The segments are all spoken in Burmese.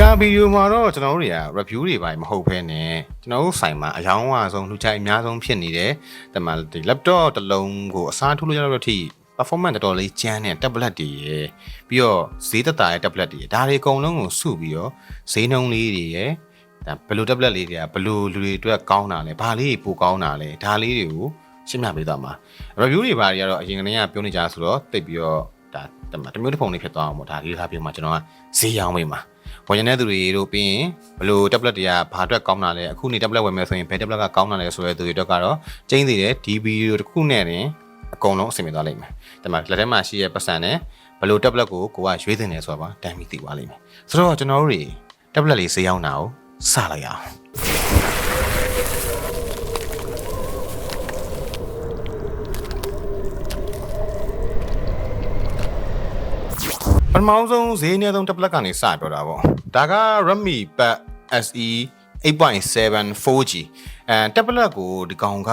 ကဗီဒီယိုမှာတော့ကျွန်တော်တို့တွေက review တွေပိုင်းမဟုတ်ဘဲနဲ့ကျွန်တော်တို့ဆိုင်မှာအယောင်းအဝဆုံးလူချိုက်အများဆုံးဖြစ်နေတဲ့တမန်ဒီ laptop တစ်လုံးကိုအစားထိုးလို့ရတော့အထိ performance တော်တော်လေးကျန်းတဲ့ tablet တွေရယ်ပြီးတော့ဈေးသက်သာတဲ့ tablet တွေရယ်ဒါတွေအကုန်လုံးကိုစုပြီးတော့ဈေးနှုန်းလေးတွေရယ်ဒါဘယ်လို tablet လေးတွေကဘယ်လိုလူတွေအတွက်ကောင်းတာလဲဘာလေးပိုကောင်းတာလဲဒါလေးတွေကိုရှင်းပြပေးသွားမှာ review တွေဘာတွေကတော့အရင်ကတည်းကပြောနေကြဆိုတော့တိတ်ပြီးတော့ဒါတမန်တစ်မျိုးတစ်ပုံလေးဖြစ်သွားအောင်ပေါ့ဒါလေးထားပြမှာကျွန်တော်ကဈေးရောင်းပေးမှာ ဝင်နေတဲ့သူတွေတို့ပြီးရင်ဘလို့ tablet တွေကဘာအတွက်ကောင်းတာလဲအခုနေ tablet ဝယ်မယ်ဆိုရင်ဘယ် tablet ကကောင်းတာလဲဆိုတဲ့သူတွေအတွက်ကတော့ကျင်းသေးတယ်ဒီဗီဒီယိုတစ်ခုနဲ့တင်အကုန်လုံးအဆင်ပြေသွားလိမ့်မယ်ဒီမှာလက်ထဲမှာရှိရဲ့ပတ်စံနဲ့ဘလို့ tablet ကိုကိုကရွေးတင်နေဆိုတာပါတမ်းပြီးသိသွားလိမ့်မယ်ဆိုတော့ကျွန်တော်တို့တွေ tablet လေးဈေးရောက်တာကိုစလိုက်ရအောင် ပထမဆုံးဈေးအနည်းဆုံး tablet ကနေစပြောတာပေါ့ဒါက Redmi Pad SE 8.7 4G အဲ tablet ကိုဒီကောင်က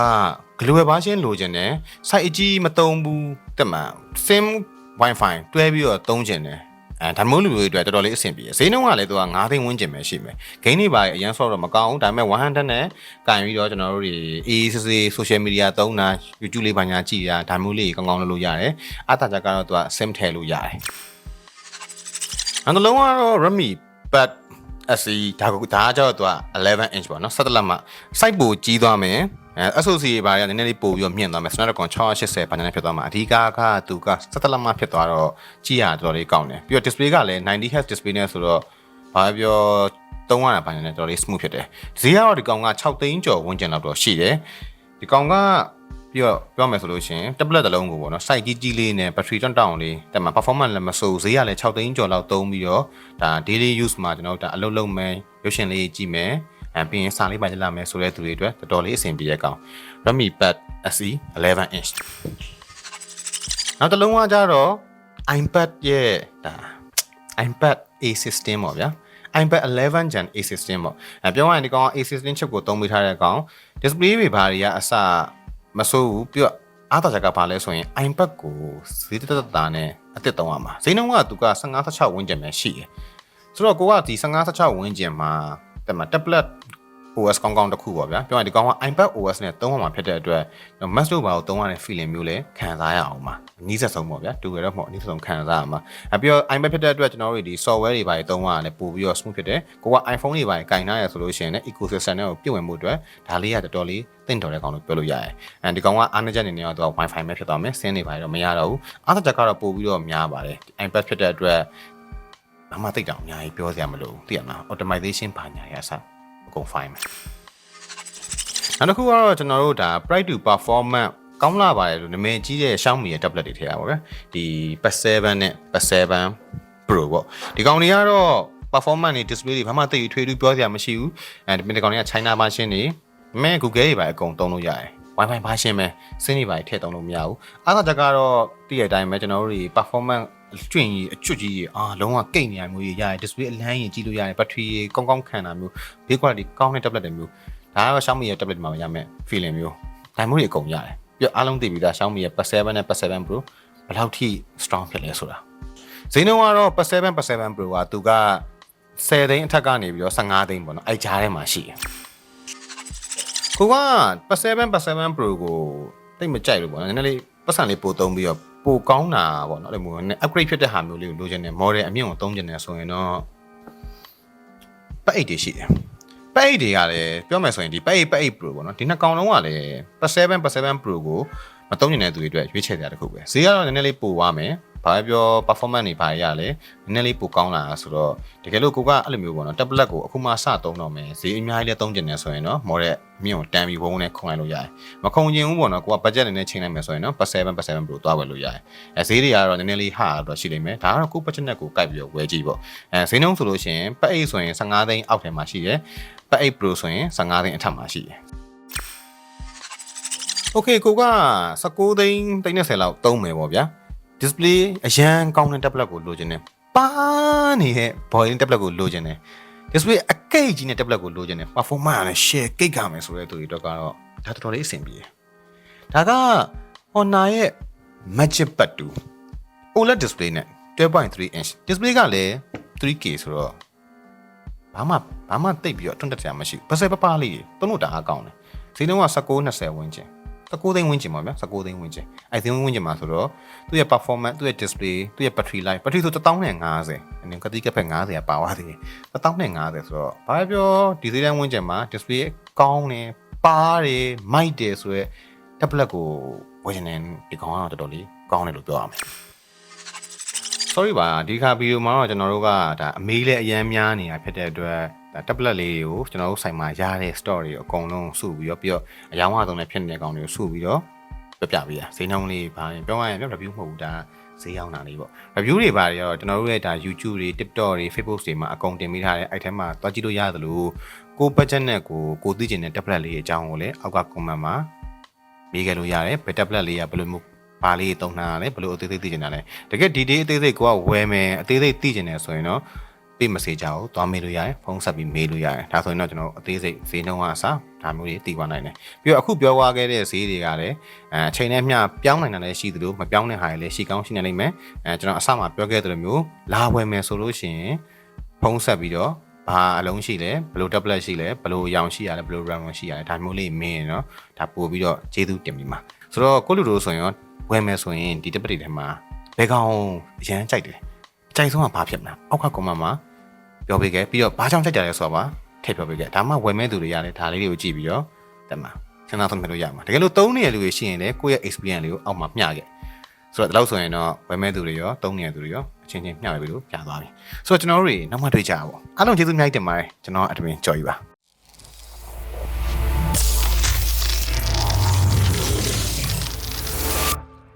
global version လိုချင်တယ် site အကြီးမသုံးဘူးတက်မှန် sim wifi တွဲပြီးတော့သုံးချင်တယ်အဲဒါမျိုးလူတွေအတွက်တော်တော်လေးအဆင်ပြေဈေးနှုန်းကလည်းသူက9သိန်းဝန်းကျင်ပဲရှိမယ်ဂိမ်းတွေပါအရင်ဆော့တော့မကောင်းဘူးဒါပေမဲ့100နဲ့ကင်ပြီးတော့ကျွန်တော်တို့တွေအေးဆေးဆေး social media သုံးတာ YouTube လေးပါညာကြည့်တာဒါမျိုးလေးကောင်းကောင်းလုပ်လို့ရတယ်အတားကြကတော့သူက sim ထည့်လို့ရတယ် နောက်တစ်လုံးကတော့ Redmi Pad SE ဒါကဒါကကျတော့သူက11 inch ပေါ့နော်17လက်မှ site ပိုကြီးသွားမယ်အဲ SoC ဘာတွေကနည်းနည်းလေးပို့ပြီးတော့မြင့်သွားမယ် Snapdragon 680ဘာညာနဲ့ဖြစ်သွားမှာအဓိကကသူက17လက်မှဖြစ်သွားတော့ကြည့်ရတော်တော်လေးကောင်းတယ်ပြီးတော့ display ကလည်း 90 Hz display နဲ့ဆိုတော့ဘာပြောသုံးရတာဘာညာနဲ့တော်တော်လေး smooth ဖြစ်တယ်ဈေးကတော့ဒီကောင်က6သိန်းကျော်ဝန်းကျင်လောက်တော့ရှိတယ်ဒီကောင်က ပြီးတော့ပြောမယ်ဆိုလို့ရှိရင် tablet တစ်လုံးကိုပေါ့နော် site ကြီးကြီးလေးနဲ့ battery တောင့်တောင့်လေးတက်မှာ performance လည်းမဆိုးဈေးကလည်း6သိန်းကျော်လောက်သုံးပြီးတော့ဒါ daily use မှာကျွန်တော်တို့ဒါအလုပ်လုပ်မယ်ရုပ်ရှင်လေးကြည့်မယ်အဲပြီးရင်စာလေးပါကြလာမယ်ဆိုတဲ့သူတွေအတွက်တော်တော်လေးအဆင်ပြေတဲ့ကောင် Redmi Pad SE 11 inch နောက်တစ်လုံးကကြတော့ iPad ရဲ့ဒါ iPad A system ပေါ့ဗျာ iPad 11 Gen A system ပေါ့အဲပြောရရင်ဒီကောင်က A system chip ကိုသုံးပေးထားတဲ့ကောင် display တွေဘာတွေကအစ မစိုးဘူးပြီးတော့အားသာချက်ကဘာလဲဆိုရင် iPad ကိုဈေးတက်တက်တာနဲ့အသစ်သုံးရမှာဈေးနှုန်းကသူက15 16ဝန်းကျင်ပဲရှိတယ်ဆိုတော့ကိုကဒီ15 16ဝန်းကျင်မှာတက်မှာ tablet OS ကောင်းကောင်းတစ်ခုပေါ့ဗျာပြောရင်ဒီကောင်က iPad OS နဲ့သုံးရမှာဖြစ်တဲ့အတွက် Mac တို့ဘာကိုသုံးရတဲ့ feeling မျိုးလဲခံစားရအောင်ပါနီးစပ်ဆုံးပေါ့ဗျာတူရတော့မဟုတ်နီးစပ်ဆုံးခံစားရမှာအပြီးတော့ iPad ဖြစ်တဲ့အတွက်ကျွန်တော်တို့ဒီ software တွေဘာတွေသုံးရတာလည်းပို့ပြီးတော့ smooth ဖြစ်တယ်ကိုက iPhone တွေဘာတွေကင်ထားရဆိုလို့ရှိရင်လည်း ecosystem နဲ့ကိုပြည့်ဝင်မှုအတွက်ဒါလေးကတော်တော်လေးတင့်တော်တဲ့ကောင်လို့ပြောလို့ရတယ်အဲဒီကောင်ကအားနည်းချက်အနေနဲ့တော့ Wi-Fi ပဲဖြစ်သွားမယ်ဆင်းနေပါတော့မရတော့ဘူးအားသက်ချက်ကတော့ပို့ပြီးတော့များပါတယ် iPad ဖြစ်တဲ့အတွက်ဘာမှသိတောင်အများကြီးပြောစရာမလိုဘူးသိရမလား automation ဘာညာရအစအ ကုန် fine ပဲနောက်တစ်ခုကတော့ကျွန်တော်တို့ဒါ price to performance ကောင်းလာပါတယ်လို့နာမည်ကြီးတဲ့ Xiaomi ရဲ့ tablet တွေထည့်ရပါဗျာဒီ Pad 7နဲ့ Pad 7 Pro ပေါ့ဒီကောင်တွေကတော့ performance တွေ display တွေဘာမှသိထွေးထူးပြောစရာမရှိဘူးအဲဒီဒီကောင်တွေက China version တွေမဲ Google တွေပါအကုန်သုံးလို့ရတယ် Wi-Fi version ပဲစင်းတွေပါထည့်သုံးလို့မရဘူးအားသာချက်ကတော့တည့်ရတဲ့အတိုင်းပဲကျွန်တော်တို့တွေ performance ကျွင့်ကြီးအချွတ်ကြီးကြီးအာလုံးဝကိတ်နေရမျိုးကြီးရတယ် display အလန်းရင်ကြည့်လို့ရတယ် battery ကောင်းကောင်းခံတာမျိုး build quality ကောင်းတဲ့ tablet တွေမျိုးဒါကတော့ Xiaomi ရဲ့ tablet မှာရမယ် feeling မျိုးဒါမျိုးတွေအကုန်ရတယ်ပြီးတော့အားလုံးသိပြီးသား Xiaomi ရဲ့ Pad 7နဲ့ Pad 7 Pro ဘယ်လောက်ထိ strong ဖြစ်လဲဆိုတာဈေးနှုန်းကတော့ Pad 7 Pad 7 Pro ကသူက10သိန်းအထက်ကနေပြီးတော့15သိန်းပေါ့နော်အဲ့ကြားထဲမှာရှိတယ်ကိုက Pad 7 Pad 7 Pro ကိုတိတ်မကြိုက်လို့ပေါ့နော်နည်းနည်းလေးပတ်စံလေးပိုသုံးပြီးတော့ ပိုကောင်းတာပေါ့နော်အဲ့လိုမျိုးနည်း upgrade ဖြစ်တဲ့ဟာမျိုးလေးကိုလိုချင်တယ် model အမြင့်ကိုသုံးချင်တယ်ဆိုရင်တော့ပတ်အိတ်တွေရှိတယ်ပတ်အိတ်တွေကလည်းပြောမယ်ဆိုရင်ဒီပတ်အိတ်ပတ်အိတ် Pro ပေါ့နော်ဒီနှစ်ကောင်လုံးကလည်းပတ်7ပတ်7 Pro ကိုမသုံးနေတဲ့သူတွေအတွက်ရွေးချယ်ကြတဲ့ခုပဲဈေးကတော့နည်းနည်းလေးပိုသွားမယ် ဘာပဲပြော performance တွေဘာရလဲနည်းနည်းလေးပိုကောင်းလာဆိုတော့တကယ်လို့ကိုကအဲ့လိုမျိုးပေါ့နော် tablet ကိုအခုမှစသုံးတော့မယ်ဈေးအများကြီးလည်းသုံးကျင်နေဆိုရင်တော့ model အမြင့်ကိုတန်ပြီးဝုန်းဝုန်းနဲ့ခုံလိုက်လို့ရတယ်မခုံကျင်ဘူးပေါ့နော်ကိုက budget နဲ့ချိန်လိုက်မယ်ဆိုရင်တော့ပတ်7ပတ်7 Pro သွားဝယ်လို့ရတယ်အဲဈေးတွေကတော့နည်းနည်းလေးဟာတော့ရှိလိမ့်မယ်ဒါကတော့ကို budget နဲ့ကိုကိုက်ပြီးတော့ဝယ်ကြည့်ပေါ့အဲဈေးနှုန်းဆိုလို့ရှိရင်ပတ်အိတ်ဆိုရင်15သိန်းအောက်ထဲမှာရှိတယ်ပတ်8 Pro ဆိုရင်15သိန်းအထက်မှာရှိတယ်။ Okay ကိုက19သိန်းသိန်း30လောက်သုံးမယ်ပေါ့ဗျာ။ display အရန်ကောင်းတဲ့ tablet ကိုလိုချင်တယ်။ပါနေတဲ့ boiling tablet ကိုလိုချင်တယ်။ display အကိတ်ကြီးနဲ့ tablet ကိုလိုချင်တယ်။ performance ကလည်း share ကိတ်ကမယ်ဆိုတဲ့သူတွေတော့ကတော့ဒါတော်တော်လေးအဆင်ပြေတယ်။ဒါက Honor ရဲ့ Magic Pad 2 OLED display နဲ့12.3 inch display ကလည်း 3K ဆိုတော့ဘာမှဘာမှတိတ်ပြီးတော့တွန့်တက်ကြမရှိဘူးပစဲပပလေးတုံးလို့တအားကောင်းတယ်ဈေးနှုန်းက19 20ဝန်းကျင် 19သိန်းဝန်းကျင်ပါဗျာ19သိန်းဝန်းကျင်အဲ့ဒီဝန်းကျင်မှာဆိုတော့သူ့ရဲ့ performance သူ့ရဲ့ display သူ့ရဲ့ battery life battery ဆို1050အနည်းကတိကဖက်90ကပါသွားသေးတယ်1050ဆိုတော့ဘာပဲပြောဒီဈေးတန်းဝန်းကျင်မှာ display ကောင်းတယ်ပါတယ်မိုက်တယ်ဆိုတော့ tablet ကိုဝယ်နေဒီကောင်ကတော့တော်တော်လေးကောင်းတယ်လို့ပြောရမယ် sorry ပါဒီခါဗီဒီယိုမှာတော့ကျွန်တော်တို့ကဒါအမေးလည်းအရန်များနေတာဖြစ်တဲ့အတွက်ဒါ tablet လေးတွေကိုကျွန်တော်တို့ဆိုင်မှာရတဲ့ story ကိုအကုန်လုံးစုပြီးတော့ပြီးတော့အယောင်အဆုံးနဲ့ဖြစ်နေတဲ့ကောင်တွေကိုစုပြီးတော့ပြပြပေးရဈေးနှုန်းလေးပါရင်ပြောရရင်ပြော review မဟုတ်ဘူးဒါဈေးရောက်တာလေးပေါ့ review တွေပါရောကျွန်တော်တို့ရဲ့ဒါ YouTube တွေ TikTok တွေ Facebook တွေမှာအကုန်တင်ပေးထားတဲ့အဲ့ထဲမှာတွားကြည့်လို့ရတယ်လို့ကို budget နဲ့ကိုကိုသိချင်တဲ့ tablet လေးရဲ့အကြောင်းကိုလည်းအောက်က comment မှာပေးခဲ့လို့ရတယ်ဘယ် tablet လေးကဘယ်လိုမျိုး ပါလေးတုံးထားတာလဲဘယ်လိုအသေးသေးသိချင်တာလဲတကယ်ဒီဒီအသေးသေးကိုကဝယ်မယ်အသေးသေးသိချင်တယ်ဆိုရင်တော့ပေးမစေကြဘူးသွားမေးလို့ရတယ်ဖုန်းဆက်ပြီးမေးလို့ရတယ်ဒါဆိုရင်တော့ကျွန်တော်အသေးစိတ်ဈေးနှုန်းကအစားဒါမျိုးတွေသိသွားနိုင်တယ်ပြီးတော့အခုပြောသွားခဲ့တဲ့ဈေးတွေကလည်းအဲအချိန်နဲ့မျှပြောင်းနိုင်တာလည်းရှိသလိုမပြောင်းတဲ့ဟာတွေလည်းရှိကောင်းရှိနေနိုင်မယ်အဲကျွန်တော်အစမှပြောခဲ့သလိုမျိုးလာဝယ်မယ်ဆိုလို့ရှိရင်ဖုန်းဆက်ပြီးတော့ဘာအလုံးရှိလဲဘယ်လို tablet ရှိလဲဘယ်လိုရောင်ရှိရလဲဘယ်လို RAM ရှိရလဲဒါမျိုးလေးမင်းနော်ဒါပို့ပြီးတော့ကျေးဇူးတင်ပြီးမှာ ဆိုတော့ကိုလူတို့ဆိုရင်ရောဝယ်မယ်ဆိုရင်ဒီ tablet တွေထဲမှာဘယ်ကောင်အရန်ကြိုက်တယ်ကြိုက်ဆုံးကဘာဖြစ်မလဲအောက်က comment မှာပြောပေးခဲ့ပြီးတော့ဘာကြောင့်ကြိုက်ကြလဲဆိုတော့ပါထည့်ပြောပေးခဲ့ဒါမှဝယ်မဲ့သူတွေရတယ်ဒါလေးတွေကိုကြည့်ပြီးတော့တက်မှာစဉ်းစားဆုံးဖြတ်လို့ရမှာတကယ်လို့သုံးနေတဲ့လူတွေရှိရင်လည်းကိုယ့်ရဲ့ experience လေးကိုအောက်မှာမျှခဲ့ဆိုတော့ဒီလောက်ဆိုရင်တော့ဝယ်မဲ့သူတွေရောသုံးနေတဲ့သူတွေရောအချင်းချင်းမျှရပြီလို့ပြသွားပြီဆိုတော့ကျွန်တော်တို့တွေနောက်မှတွေ့ကြပါဘောအားလုံးကျေးဇူးအများကြီးတင်ပါတယ်ကျွန်တော်အတမင်ကြော်ယူပါ